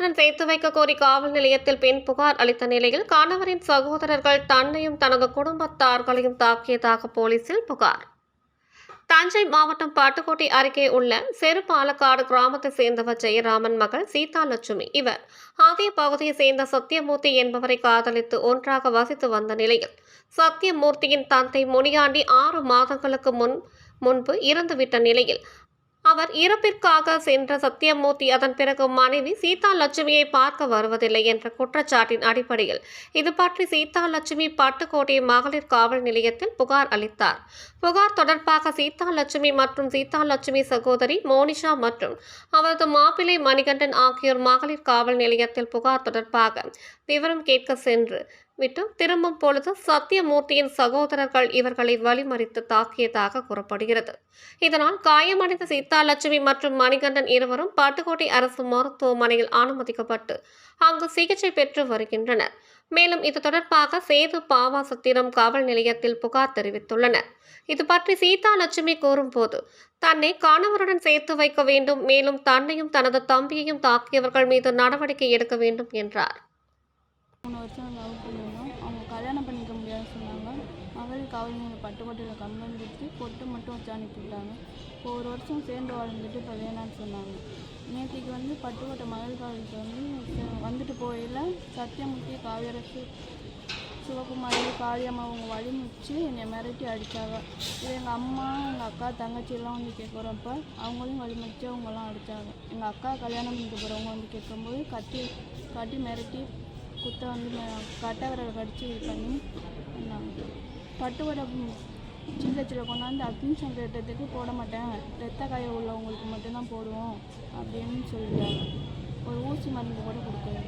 சேர்த்து கோரி காவல் நிலையத்தில் பெண் புகார் அளித்த நிலையில் கணவரின் சகோதரர்கள் தன்னையும் தனது குடும்பத்தார்களையும் தாக்கியதாக போலீசில் புகார். தஞ்சை மாவட்டம் பாட்டுக்கோட்டை அருகே உள்ள செருபாலக்காடு கிராமத்தை சேர்ந்தவர் ஜெயராமன் மகள் சீதா லட்சுமி. இவர் அதே பகுதியை சேர்ந்த சத்யமூர்த்தி என்பவரை காதலித்து ஒன்றாக வசித்து வந்த நிலையில் சத்யமூர்த்தியின் தந்தை முனியாண்டி ஆறு மாதங்களுக்கு முன் முன்பு இறந்துவிட்ட நிலையில் அவர் இறப்பிற்காக சென்ற சத்யமூர்த்தி அதன் பிறகு மனைவி சீதா லட்சுமியை பார்க்க வருவதில்லை என்ற குற்றச்சாட்டின் அடிப்படையில் இது பற்றி சீதா லட்சுமி பட்டுக்கோட்டை மகளிர் காவல் நிலையத்தில் புகார் அளித்தார். புகார் தொடர்பாக சீதா லட்சுமி மற்றும் சீதா லட்சுமி சகோதரி மோனிஷா மற்றும் அவரது மாப்பிள்ளை மணிகண்டன் ஆகியோர் மகளிர் காவல் நிலையத்தில் புகார் தொடர்பாக விவரம் கேட்க சென்று விட்டு திரும்பும் பொழுது சத்தியமூர்த்தியின் சகோதரர்கள் இவர்களை வழிமறித்து தாக்கியதாக கூறப்படுகிறது. இதனால் காயமடைந்த சீதாலட்சுமி மற்றும் மணிகண்டன் இருவரும் பாட்டுக்கோட்டை அரசு மருத்துவமனையில் அனுமதிக்கப்பட்டு அங்கு சிகிச்சை பெற்று வருகின்றனர். மேலும் இது தொடர்பாக சேது பாவாசத்திரம் காவல் நிலையத்தில் புகார் தெரிவித்துள்ளனர். இது பற்றி சீதா லட்சுமி கூறும்போது தன்னை கணவருடன் சேர்த்து வைக்க வேண்டும் மேலும் தன்னையும் தனது தம்பியையும் தாக்கியவர்கள் மீது நடவடிக்கை எடுக்க வேண்டும் என்றார். கல்யாணம் பண்ணிக்க முடியாதுன்னு சொன்னாங்க. மகளிர் காவல் நிலையம் பட்டுக்கோட்டையில் கம்ப்ளைண்ட் கொடுத்து பொட்டு மட்டும் வச்சு அனுப்பிவிட்டாங்க. இப்போ ஒரு வருஷம் சேர்ந்து வாழ்ந்துட்டு இப்போ வேணான்னு சொன்னாங்க. நேற்றுக்கு வந்து பட்டுக்கோட்டை மகளிர் காவலுக்கு வந்து வந்துட்டு போயில சத்தியமூர்த்தி காவியரசு சிவகுமாரி காளியம்மா அவங்க வழி முடிச்சு என்னை மிரட்டி அடித்தாங்க இது எங்கள் அம்மா எங்கள் அக்கா தங்கச்சியெல்லாம் வந்து கேட்குறப்ப அவங்களையும் வழி முடிச்சு அவங்கெல்லாம் அடித்தாங்க எங்கள் அக்கா கல்யாணம் பண்ணிட்டு போகிறவங்க வந்து கேட்கும்போது கட்டி கட்டி மிரட்டி குத்த வந்து கட்டவரை கட்டை கடிச்சு இது பண்ணி பண்ணாங்க பட்டுவடை சில்லச்சில் கொண்டாந்து அக்னிஷன் ரேட்டத்துக்கு போட மாட்டேன். ரத்த காயம் உள்ளவங்களுக்கு மட்டும்தான் போடுவோம் அப்படின்னு சொல்லிட்டாங்க. ஒரு ஊசி மருந்து கூட கொடுக்கல.